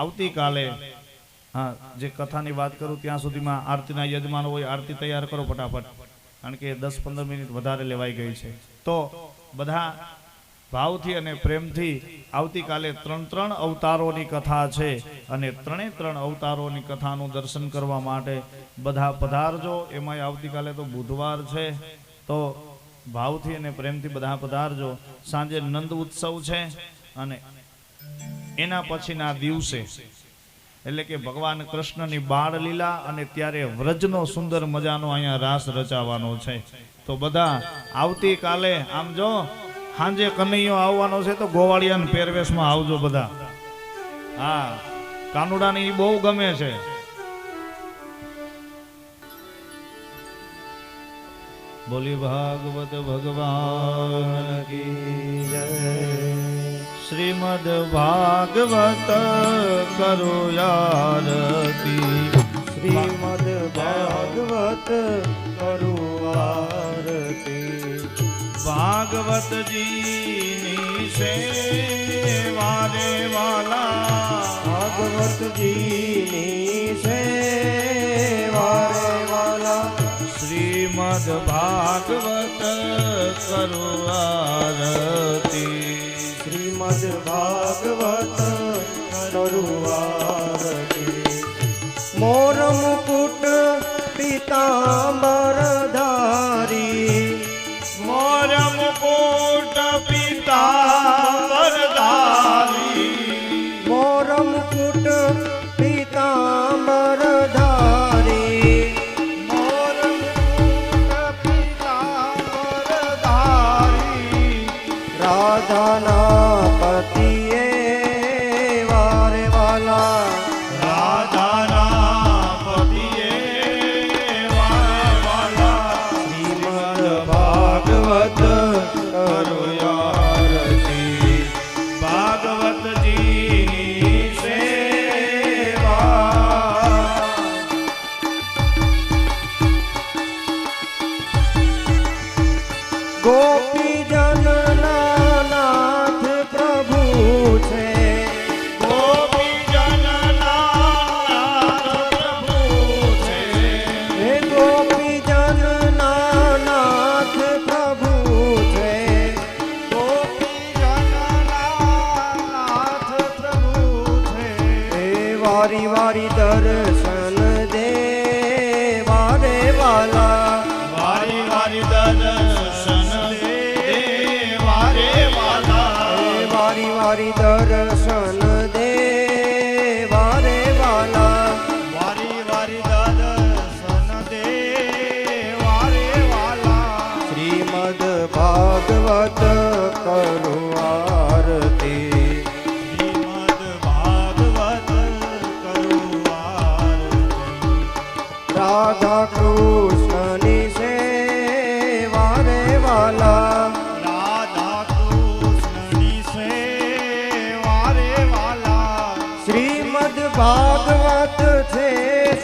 આવતીકાલે, હા, જે કથાની વાત કરું ત્યાં સુધીમાં આરતીના યજમાન હોય, આરતી તૈયાર કરો ફટાફટ, કારણ કે દસ પંદર મિનિટ વધારે લેવાઈ ગઈ છે. તો બધા ભાવથી અને પ્રેમથી આવતીકાલે ત્રણ ત્રણ અવતારોની કથા છે અને ત્રણે ત્રણ અવતારોની કથાનું દર્શન કરવા માટે બધા પધારજો. એમાંય આવતીકાલે તો બુધવાર છે. તો ભાવથી અને પ્રેમથી બધા પધારજો. સાંજે નંદ ઉત્સવ છે અને એના પછીના દિવસે એટલે કે ભગવાન કૃષ્ણની બાળ લીલા અને ત્યારે વ્રજનો સુંદર મજાનો અહીંયા રાસ રચાવાનો છે. તો બધા આવતીકાલે આમ જો સાંજે કનૈયો આવવાનો છે તો ગોવાળિયાના પહેરવેશમાં આવજો બધા. હા, કાનુડાને એ બહુ ગમે છે. બોલી ભાગવત ભગવાન કી શ્રીમદ ભાગવત કરો આરતી. શ્રીમદ ભાગવત કરો આરતી. ભાગવતજીની સેવા વાલા ભાગવતજીની સેવા વાલા શ્રીમદ ભાગવત કરો આરતી. શ્રીમદ ભાગવત કરું. આરતી મોર મુકુટ પિતાંબર વારી વારી દર્શન દે વારે વાલા વારી વારી દર્શન દે વારે વાલા વારી વારી દર્શન દે વારે વાલા વારી વારી દર્શન દે વારે વાલા શ્રીમદ ભાગવત કરું. ભાગવત છે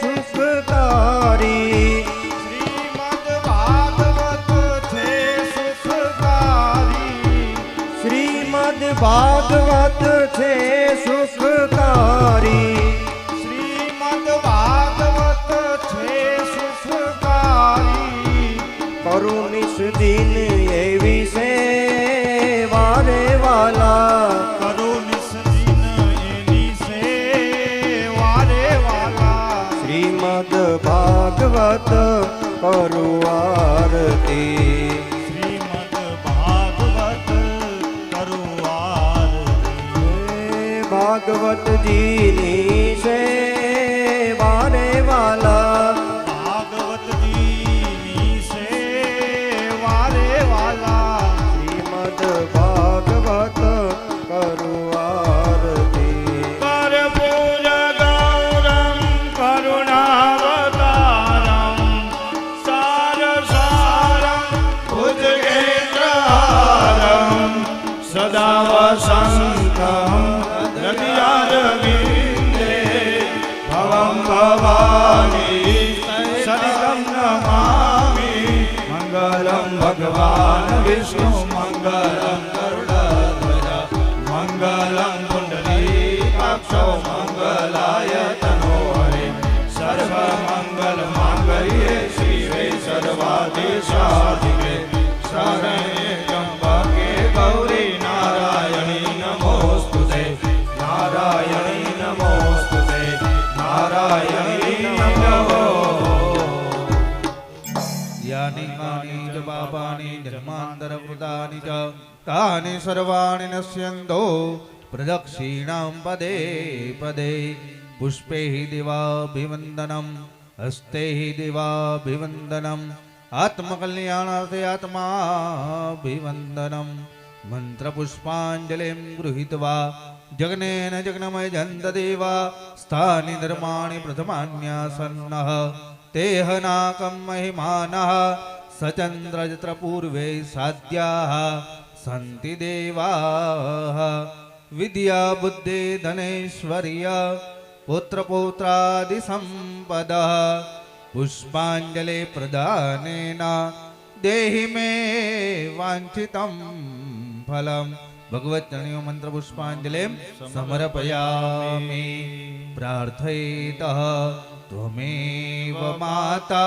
સુખકારી. શ્રીમદ ભાગવત છે સુખકારી. શ્રીમદ ભાગવત છે સુખકારી. શ્રીમદ ભાગવત છે સુખકારી. કરુણિશ દિન ભાગવતજીની સેવા રે વાલા મંગલમ ભગવાન વિષ્ણુ મંગલમ તાની સર્વાણી નશ્યંતો પ્રદક્ષિણામ પદે પદે પુષ્પે દિવાભિવંદનમ હસ્તે દિવાભિવંદનમ આત્મકલ્યાણાર્થે આત્માભિવંદનમ મંત્રપુષ્પાંજલિમ ગૃહીત્વા જગ્નેન જગ્નમય જંત દેવા સ્થાની ધર્માણી પ્રથમાન્યાસન્નઃ તેહ નાકમ મહિમાનઃ સચંદ્રજત્ર પૂર્વે સાધ્યાઃ सन्ति देवाः विद्या बुद्धि धनेश्वर्य पुत्रपौत्रादिसम्पदः पुष्पाञ्जलि प्रदानेन देहि मे वाञ्छितं फलम् भगवच्चरणीयो मन्त्रपुष्पाञ्जलिं समर्पयामि प्रार्थयितः त्वमेव माता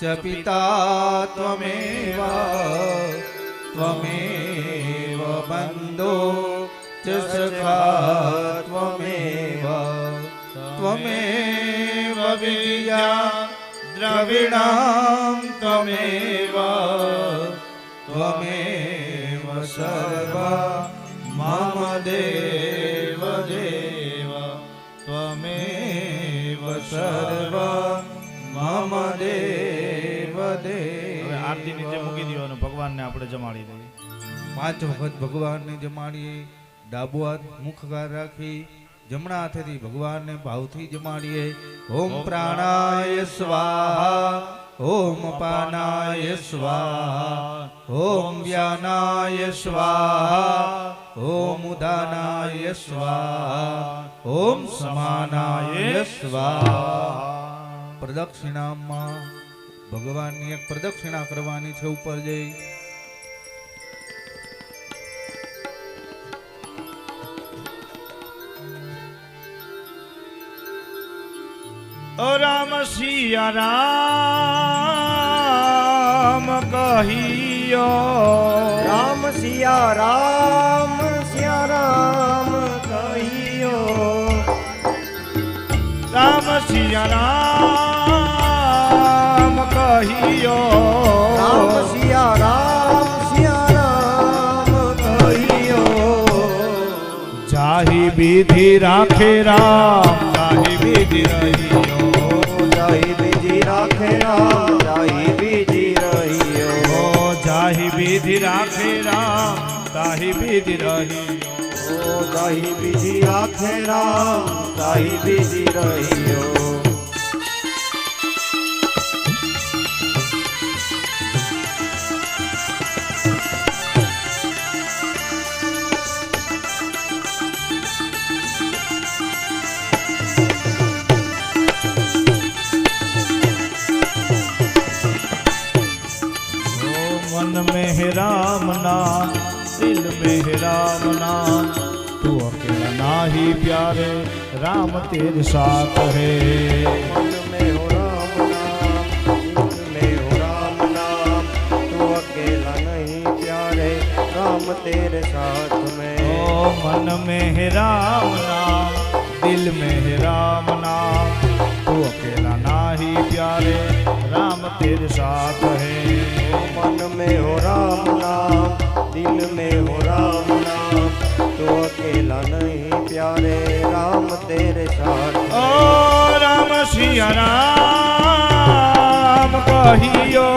च पिता त्वमेव त्वमेव बन्धो च सखा त्वमेव त्वमेव विद्या द्रविणां त्वमेव त्वमेव सर्वा मम देव આરતી નીચે મૂકી દો અને ભગવાનને આપણે જમાડી દઈએ. પાંચ વખત ભગવાનને જમાડીએ ડાબો હાથ મુખકાર રાખી, જમણા હાથેથી ભગવાનને ભાવથી જમાડીએ. ઓમ પ્રાણાય સ્વાહા, ઓમ પાનાય સ્વાહા, ઓમ વ્યાનાય સ્વાહા, ઓમ ઉદાનાય સ્વાહા, ઓમ સમાનાય સ્વાહા. પ્રદક્ષિણામાં ભગવાનની એક પ્રદક્ષિણા કરવાની છે ઉપર જઈ. ઓ રામ સિયા રામ કહિયો. રામ સિયા રામ વિધિ રાખે રામ જાહી બીજી રહ્યો જાઈ બીજી રાખે રામ જાઈ બીજી રહ્યો. જાહી બીજી રાખે રામ તાહી બીજી રહ્યો. ઓ બીજી રાખે રામ તાહી બીજી રહ્યો. नाम दिल में हो राम नाम तू अकेला नहीं प्यारे राम तेरे साथ में ओ मन में है राम नाम दिल में है राम नाम तू अकेला ना ही प्यारे राम तेरे साथ है સિયા રામ કહિયો.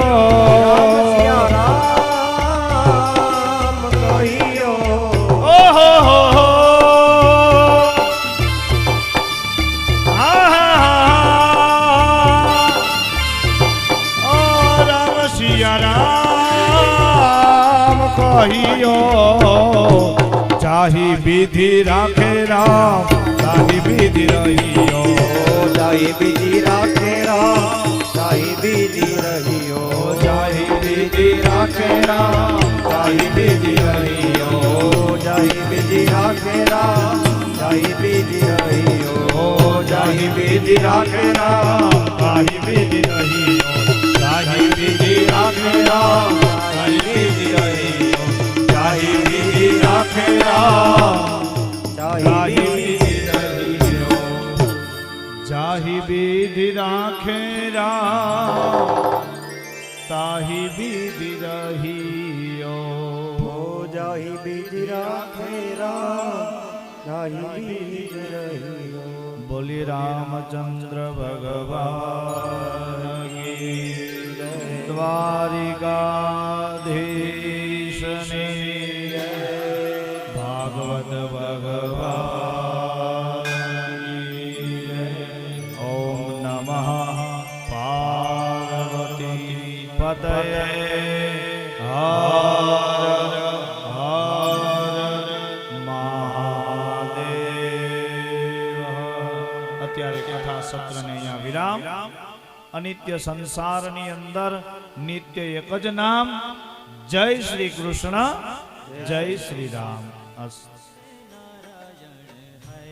કહીયો. ચાહી વિધિ રાખે રામ ચાહી વિધિ રહીયો. ચાહી બીજી રહીયો. જાય બીજી રાખે રામ, જાય બીજી રહીયો. જાય બીજી રાખે રામ, જાય બીજી રહીયો. જાય બીજી રાખે રામ, જાય બીજી રહીયો. જાય બીજી રાખે રામ, જાય બીજી રહીયો. જાય તાહી બીધી રાખે રા તાહી બીધી રહીયો. જાહી બીજી રાખે રા બોલી રામચંદ્ર ભગવાન દ્વારિકા સત્રને અહીંયા વિરામ. અનિત્ય સંસારની અંદર નિત્ય એક જ નામ. જય શ્રી કૃષ્ણ, જય શ્રી રામ. અસ્તુ.